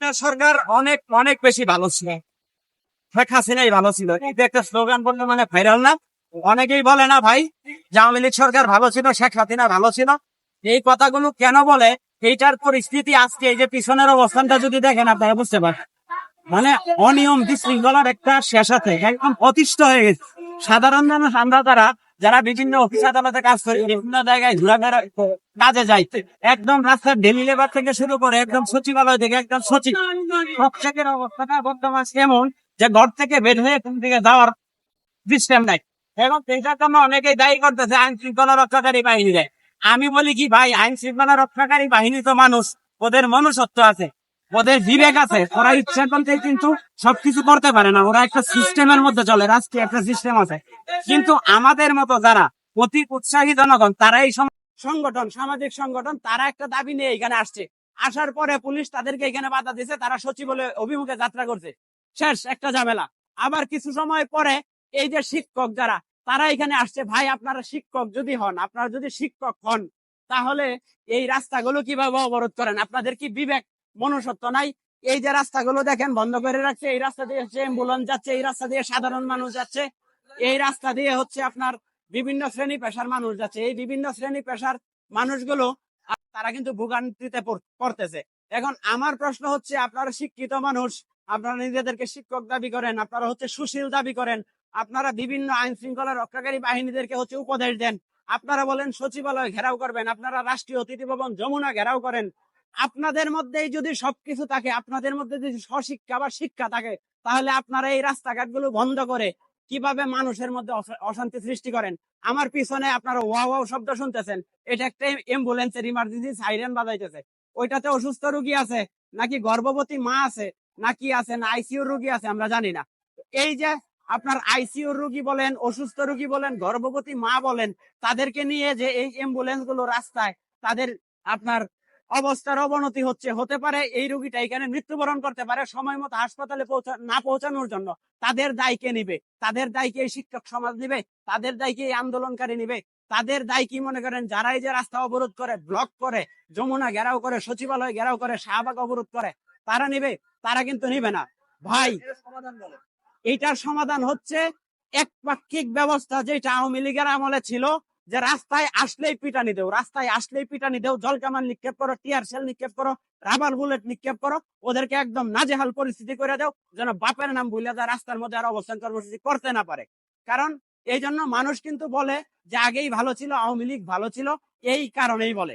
আপনার সরকার অনেক অনেক বেশি ভালো ছিল। শেখ হাসিনাই ভালো ছিল। এটা একটা স্লোগান বললে মানে ভাইরাল না? অনেকেই বলে না ভাই আওয়ামী লীগ সরকার ভালো ছিল, শেখ হাসিনা ভালো ছিল। এই কথাগুলো কেন বলে? এইটার পরিস্থিতি আজকে এই যে পিছনের অবস্থানটা যদি দেখেন আপনারা বুঝতে পারেন মানে অনিয়ম বিশৃঙ্খলার একটা শেষ আছে, একদম অতিষ্ঠ হয়ে গেছে। সাধারণ মানুষ, আমরা তারা যারা বিভিন্ন অফিস আদালতে কাজ করি, বিভিন্ন জায়গায় ঘোরাফেরা, কাজে যাই একদম রাস্তার ডেলি লেবার থেকে শুরু করে একদম সচিবালয় থেকে একদম সচিব প্রত্যেকের অবস্থাটা বর্তমান এমন যে ঘর থেকে বের হয়ে এখান থেকে যাওয়ার সিস্টেম নাই। এখন এটার জন্য অনেকেই দায়ী করতেছে, আইন শৃঙ্খলা রক্ষাকারী বাহিনী দেয় আমি বলি কি ভাই, আইন শৃঙ্খলা রক্ষাকারী বাহিনী তো মানুষ, ওদের মনুষ্যত্ব আছে, ওদের বিবেক আছে, ওরা ইচ্ছা করতে কিন্তু সবকিছু করতে পারে না, ওরা একটা সিস্টেমের মধ্যে চলে, রাষ্ট্রীয় একটা সিস্টেম আছে। কিন্তু আমাদের মতো যারা অতি উৎসাহী জনগণ, তারা এই সংগঠন, সামাজিক সংগঠন, তারা একটা দাবি নিয়ে এখানে আসছে। আসার পরে পুলিশ তাদেরকে এখানে বাধা দিয়েছে, তারা সচিবলে অভিমুখে যাত্রা করছে। শেষ, একটা ঝামেলা। আবার কিছু সময় পরে এই যে শিক্ষক যারা, তারা এখানে আসছে, ভাই, আপনারা শিক্ষক যদি হন, আপনারা যদি শিক্ষক হন, তাহলে এই রাস্তাগুলো কীভাবে অবরোধ করেন? আপনাদের কি বিবেক মনুষ্যত্ব নাই? এই যে রাস্তাগুলো দেখেন, বন্ধ করে রাখছে, এই রাস্তা দিয়ে অ্যাম্বুলেন্স যাচ্ছে, এই রাস্তা দিয়ে সাধারণ মানুষ যাচ্ছে। এই রাস্তা দিয়ে হচ্ছে আপনার বিভিন্ন শ্রেণি পেশার মানুষ যাচ্ছে। এই বিভিন্ন শ্রেণি পেশার মানুষগুলো তারা কিন্তু ভোগান্তিতে পড়তেছে। এখন আমার প্রশ্ন হচ্ছে, আপনারা শিক্ষিত মানুষ, আপনারা নিজেদেরকে শিক্ষক দাবি করেন, আপনারা হচ্ছে সুশীল দাবি করেন, আপনারা বিভিন্ন আইন শৃঙ্খলা রক্ষাকারী বাহিনীদেরকে হচ্ছে উপদেশ দেন, আপনারা বলেন সচিবালয় ঘেরাও করবেন, আপনারা রাষ্ট্রীয় অতিথি ভবন, যমুনা ঘেরাও করেন, আপনাদের মধ্যেই যদি সবকিছু থাকে, আপনাদের মধ্যে যদি স্বশিক্ষা বা শিক্ষা থাকে, তাহলে আপনারা এই রাস্তাঘাটগুলো বন্ধ করে কীভাবে মানুষের মধ্যে অশান্তি সৃষ্টি করেন? আমার পিছনে আপনারা ওয়া ওয়াও শব্দ শুনতেছেন। এটা একটা অ্যাম্বুলেন্সের ইমার্জেন্সি সাইরেন বাজাইতেছে। ওইটাতে অসুস্থ রোগী আছে, নাকি গর্ভবতী মা আছে, নাকি আছে না আইসিইউ রোগী আছে, আমরা জানি না। এই যে আপনার আইসিইউ রুগী বলেন, অসুস্থ রোগী বলেন, গর্ভবতী মা বলেন, তাদেরকে নিয়ে যে এই অ্যাম্বুলেন্সগুলো রাস্তায়, তাদের আপনার অবস্থার অবনতি হচ্ছে, হতে পারে এই রোগীটা এখানে মৃত্যুবরণ করতে পারে, সময় মতো হাসপাতালে না পৌঁছানোর জন্য। তাদের দায় কে নিবে? তাদের দায় কি এই শিক্ষক সমাজ নিবে? তাদের দায় কি এই আন্দোলনকারী নিবে? তাদের দায় কি মনে করেন? যারা এই যে রাস্তা অবরোধ করে, ব্লক করে, যমুনা ঘেরাও করে, সচিবালয় ঘেরাও করে, শাহবাগ অবরোধ করে, তারা নিবে? তারা কিন্তু নিবে না। ভাই এইটার সমাধান হচ্ছে একপাক্ষিক ব্যবস্থা যেটা আওয়ামী লীগের আমলে ছিল। যে রাস্তায় আসলেই পিটানি দেও, রাস্তায় আসলেই পিটানি দেও জল নিক্ষেপ করো, টিয়ার সেল নিক্ষেপ করো রাবার বুলেট নিক্ষেপ করো, ওদেরকে একদম নাজেহাল পরিস্থিতি করে দাও, যেন বাপের নাম ভুলে যায়, রাস্তার মধ্যে আর অবস্থান কর্মসূচি করতে না পারে। কারণ এই জন্য মানুষ কিন্তু বলে যে আগেই ভালো ছিল, আওয়ামী লীগ ভালো ছিল, এই কারণেই বলে।